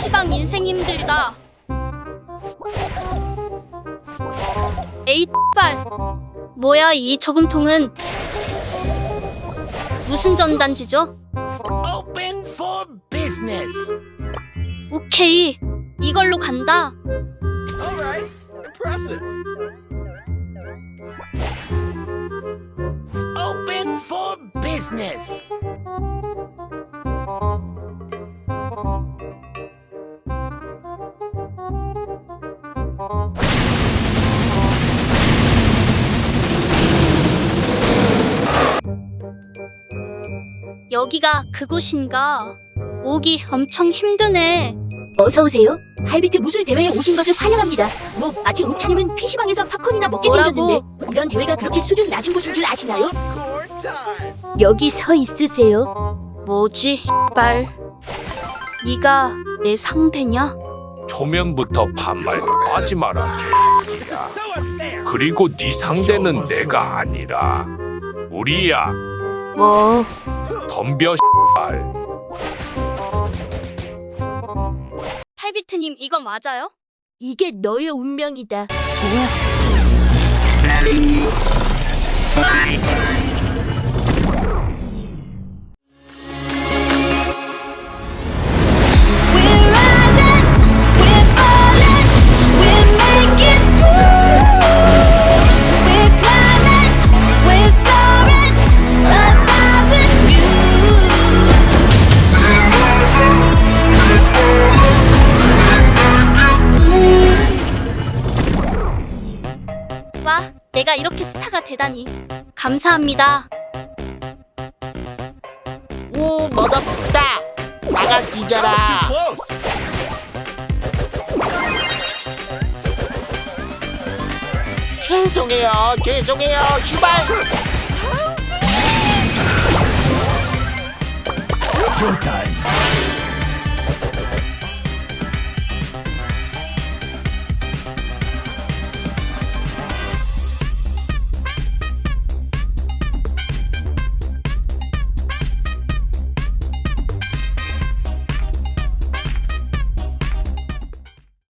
PC방 인생 힘들다. 에이 발 뭐야 이 저금통은 무슨 전단지죠? Open for business. 오케이 이걸로 간다. All right. Impressive. Open for business. 여기가 그곳인가? 오기 엄청 힘드네. 어서 오세요. 할비트 무술 대회에 오신 것을 환영합니다. 뭐 마치 옥차님은 PC방에서 팝콘이나 먹게 뭐라고? 생겼는데 이런 대회가 그렇게 수준 낮은 곳인 줄 아시나요? 여기 서 있으세요. 뭐지 발 네가 내 상대냐? 초면부터 반말 하지 마라 개새끼야. 그리고 네 상대는 내가 아니라 우리야 뭐 덤벼 발 탈비트님 이거 맞아요? 이게 너의 운명이다. 와 내가 이렇게 스타가 되다니 감사합니다. 오, 멋없다. 나가 뒤져라. 죄송해요, 죄송해요, 슈발. Time.